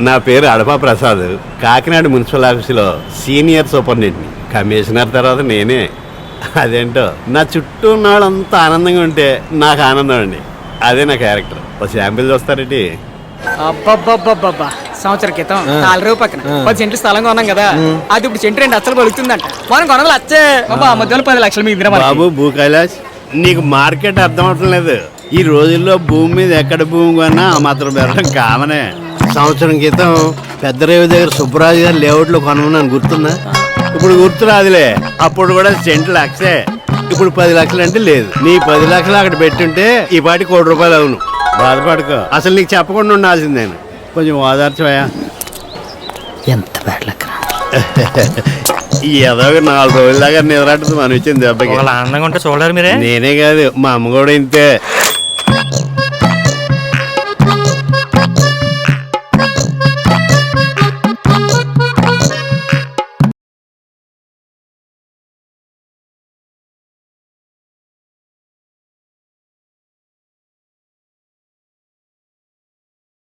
నా పేరు అడపా ప్రసాద్. కాకినాడ మున్సిపల్ ఆఫీసులో సీనియర్ సూపరింటెండెంట్ని. కమిషనర్ తర్వాత నేనే. అదేంటో? నా చుట్టూ ఉన్న వాళ్ళంతా ఆనందంగా ఉంటే నాకు ఆనందం అండి. అదే నా క్యారెక్టర్. ఒక శాంపిల్ చూస్తారేంటి? అబ్బబ్బబ్బబ్బబ్బా. సంవత్సరం క్రితం నాలుగు పక్కన పది సెంట్లు స్థలం కొన్నాం కదా. అది ఇప్పుడు సెంటు రెండు లక్షలు పలుకుతుందంట. మనం కొనగలు వచ్చే బాబా మధ్యలో పది లక్షలు మిగిలిన బాబు భూ కైలాష్ నీకు మార్కెట్ అర్థం అవటం లేదు. ఈ రోజుల్లో భూమి మీద ఎక్కడ భూమి కొన్నా ఆ మాత్రం పెరగడం కామనే. సంవత్సరం క్రితం పెద్ద రేవు దగ్గర సుబ్బరాజు గారు లేఅవుట్లో కొనమన్నాను గుర్తుందా? ఇప్పుడు గుర్తు రాదులే. అప్పుడు కూడా సెంట్ లక్షే. ఇప్పుడు పది లక్షలు అంటే లేదు. నీ పది లక్షలు అక్కడ పెట్టుంటే ఈ పాటి కోటి రూపాయలు అవును. బాధపడుకో. అసలు నీకు చెప్పకుండా ఉండాల్సిందేను. కొంచెం ఓదార్చవయా ఎంత బ్యాడ్ లక్ ఈ ఏదో ఒక నాలుగు రోజుల దాకా నిద్రట్టదు మనం ఇచ్చింది దెబ్బకి. ఆనందంగా ఉంటే చూడలేరు మీరే? నేనే కాదు మా అమ్మ కూడా ఇంతే.